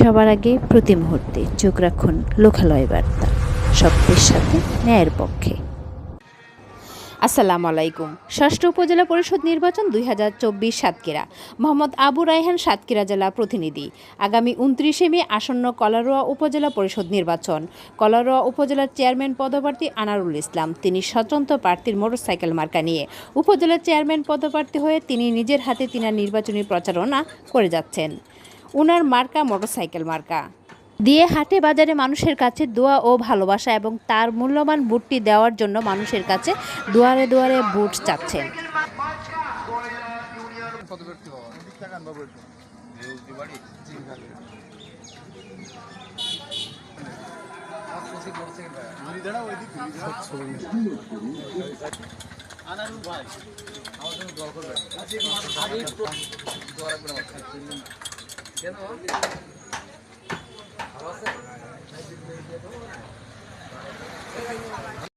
সবার আগে প্রতি মুহূর্তে চোখ রাখুন লোকালয় বার্তা। সত্যের সাথে ন্যায়ের পক্ষে। আসসালামু আলাইকুম। ষষ্ঠ উপজেলা পরিষদ নির্বাচন দুই হাজার চব্বিশ সাতক্ষীরা। মোহাম্মদ আবু রায়হান সাতক্ষীরা জেলা প্রতিনিধি। আগামী উনত্রিশে মে আসন্ন কলারোয়া উপজেলা পরিষদ নির্বাচন। কলারোয়া উপজেলার চেয়ারম্যান পদপ্রার্থী আনারুল ইসলাম। তিনি স্বতন্ত্র প্রার্থীর মোটরসাইকেল মার্কা নিয়ে উপজেলার চেয়ারম্যান পদপ্রার্থী হয়ে তিনি নিজের হাতে তিনার নির্বাচনী প্রচারণা করে যাচ্ছেন। উনার মার্কা মোটরসাইকেল মার্কা। দিয়ে হাটে বাজারে মানুষের কাছে দোয়া ও ভালোবাসা এবং তার মূল্যবান বুটটি দেওয়ার জন্য মানুষের কাছে দুয়ারে দুয়ারে বুট চাচ্ছেন। ভাই কেন খাওয়া